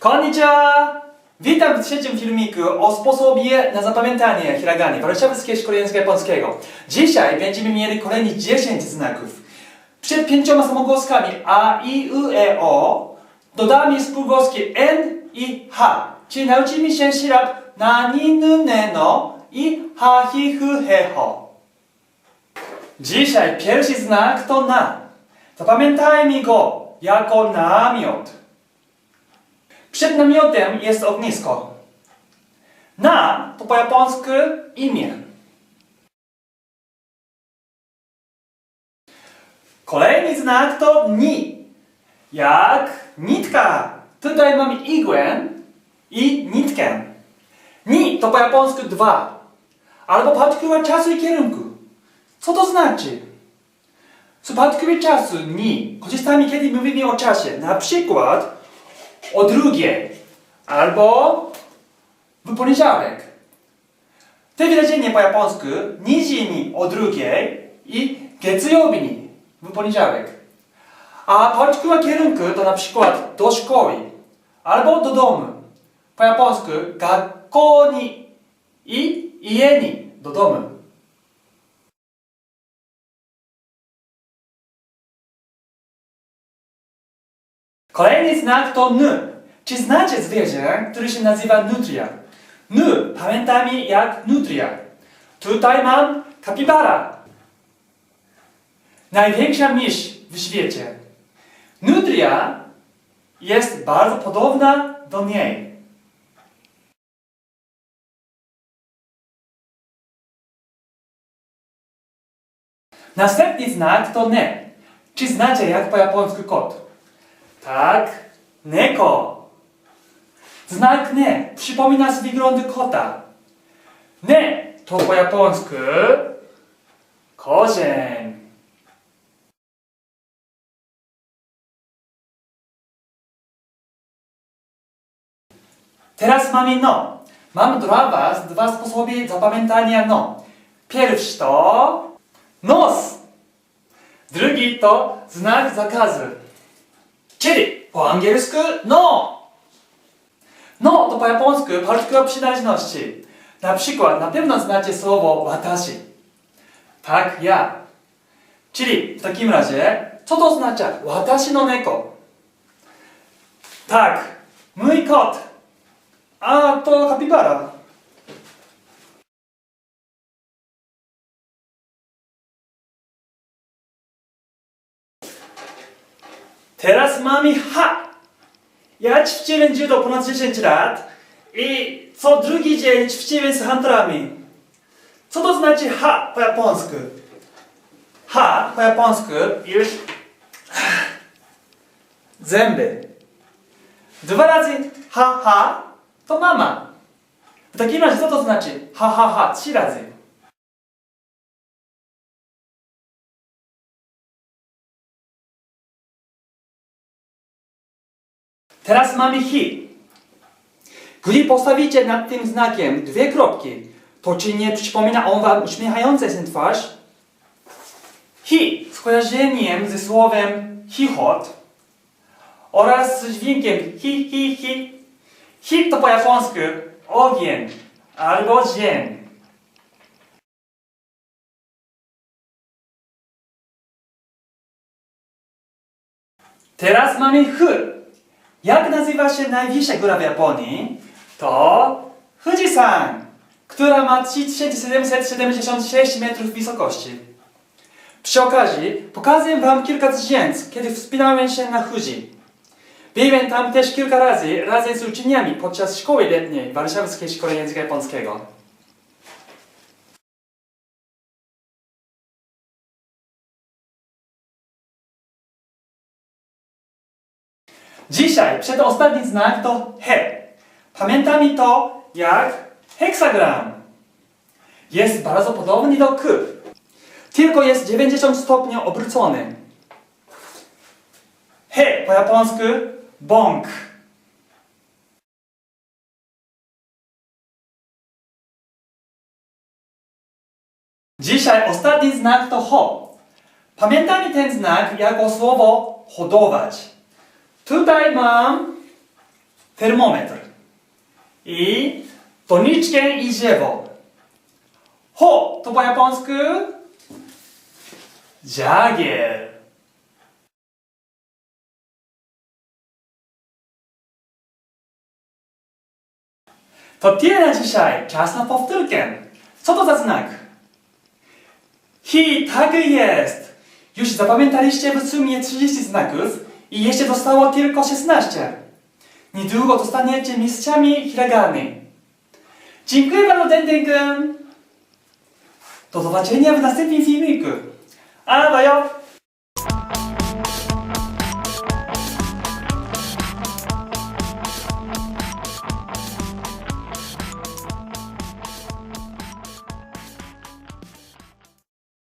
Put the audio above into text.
Konnichiwa! Witam w trzecim filmiku o sposobie na zapamiętanie hiragany warszawskiej szkoły języka japońskiego. Dzisiaj będziemy mieli kolejnych 10 znaków. Przed pięcioma samogłoskami a, i, u, e, o dodamy spółgłoski n i h. Czyli nauczymy się sylab na, ni, nu, ne, no i ha, hi, hu, he, ho. Dzisiaj pierwszy znak to na. Zapamiętajmy go jako namiot. Przed namiotem jest ognisko. Na to po japońsku imię. Kolejny znak to ni. Jak nitka. Tutaj mamy igłę i nitkę. Ni to po japońsku dwa. Albo particular czasu i kierunku. Co to znaczy? W przypadku czasu ni korzystamy kiedy mówimy o czasie. Na przykład o drugiej albo w poniedziałek. Te wyrażenie po japońsku niedzielni o drugiej i Getsuyobi w poniedziałek. A partykuła kierunku to na przykład do szkoły albo do domu. Po japońsku gakko i ieni do domu. Kolejny znak to n. Czy znacie zwierzę, które się nazywa nutria? N. Pamiętamy jak nutria. Tutaj mam kapibara. Największa mysz w świecie. Nutria jest bardzo podobna do niej. Następny znak to ne. Czy znacie jak po japońsku kot? Tak, neko. Znak ne przypomina z wyglądu kota. Ne to po japońsku korzeń. Teraz mamy no. Mam dla Was dwa sposoby zapamiętania no. Pierwszy to nos. Drugi to znak zakazu. Czyli po angielsku no. No to po japońsku partykuła przynależności. Na przykład na pewno znacie słowo watashi. Tak, ja. Czyli w takim razie, co to oznacza? Watashi no neko. Tak, mój kot. A to kapibara. Mamy ha. Ja ćwiczyłem judo ponad 10 lat i co drugi dzień ćwiczyłem z hantrami. Co to znaczy ha po japońsku? Ha po japońsku już zęby. Dwa razy ha ha to mama. W takim razie co to znaczy ha ha ha trzy razy? Teraz mamy hi. Gdy postawicie nad tym znakiem dwie kropki, to czy nie przypomina on wam uśmiechające się twarz? Hi z kojarzeniem ze słowem chichot oraz z dźwiękiem hi, hi, hi. Hi to po japońsku ogień albo dzień. Teraz mamy h. Jak nazywa się najwyższa góra w Japonii? To Fujisan, która ma 3776 metrów wysokości. Przy okazji pokazuję Wam kilka zdjęć, kiedy wspinałem się na Fuji. Byłem tam też kilka razy razem z uczniami podczas szkoły letniej Warszawskiej Szkoły Języka Japońskiego. Dzisiaj przedostatni znak to he. Pamiętamy to jak heksagram. Jest bardzo podobny do k. Tylko jest 90 stopni obrócony. He po japońsku bąk. Dzisiaj ostatni znak to ho. Pamiętamy ten znak jako słowo hodować. Tutaj mam termometr. I doniczkę i drzewo. Ho to po japońsku żagiel. To tyle dzisiaj. Czas na powtórkę. Co to za znak? Hi, tak jest. Już zapamiętaliście w sumie 30 znaków i jeszcze zostało tylko 16. Niedługo dostaniecie mistrzami hiragany. Dziękuję bardzo, Dendeng. Do zobaczenia w następnym filmiku. A, bajo!